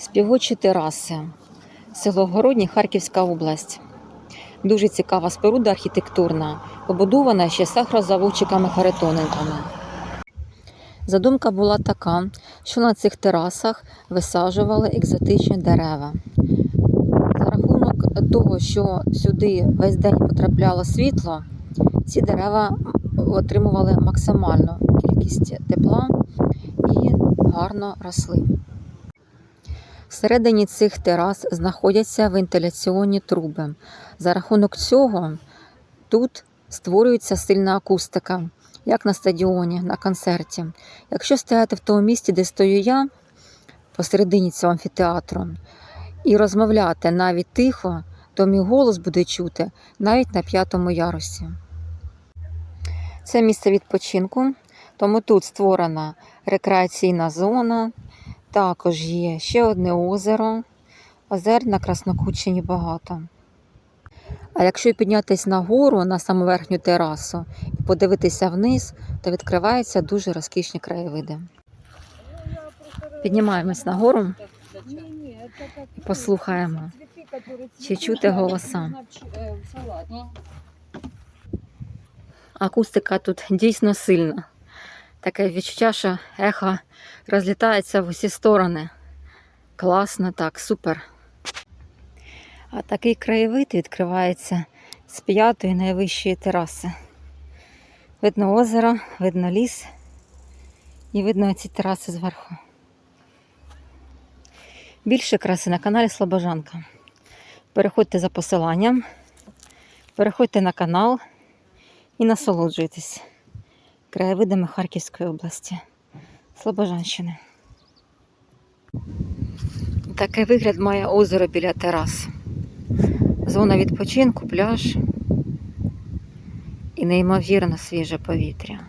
Співочі тераси, село Городні, Харківська область. Дуже цікава споруда архітектурна, побудована ще сахарозаводчиками-харитонниками. Задумка була така, що на цих терасах висаджували екзотичні дерева. За рахунок того, що сюди весь день потрапляло світло, ці дерева отримували максимальну кількість тепла і гарно росли. Всередині цих терас знаходяться вентиляційні труби. За рахунок цього тут створюється сильна акустика, як на стадіоні, на концерті. Якщо стояти в тому місці, де стою я, посередині цього амфітеатру, і розмовляти навіть тихо, то мій голос буде чути навіть на п'ятому ярусі. Це місце відпочинку, тому тут створена рекреаційна зона. Також є ще одне озеро. Озер на Краснокутщині багато. А якщо піднятися нагору на саму верхню терасу і подивитися вниз, то відкриваються дуже розкішні краєвиди. Піднімаємось нагору і послухаємо, чи чути голоса. Акустика тут дійсно сильна. Таке відчуття, що ехо розлітається в усі сторони. Класно, так, супер. А такий краєвид відкривається з п'ятої найвищої тераси. Видно озеро, видно ліс і видно ці тераси зверху. Більше краси на каналі Слобожанка. Переходьте за посиланням, переходьте на канал і насолоджуйтесь краєвидами Харківської області, Слобожанщини. Такий вигляд має озеро біля терас. Зона відпочинку, пляж і неймовірно свіже повітря.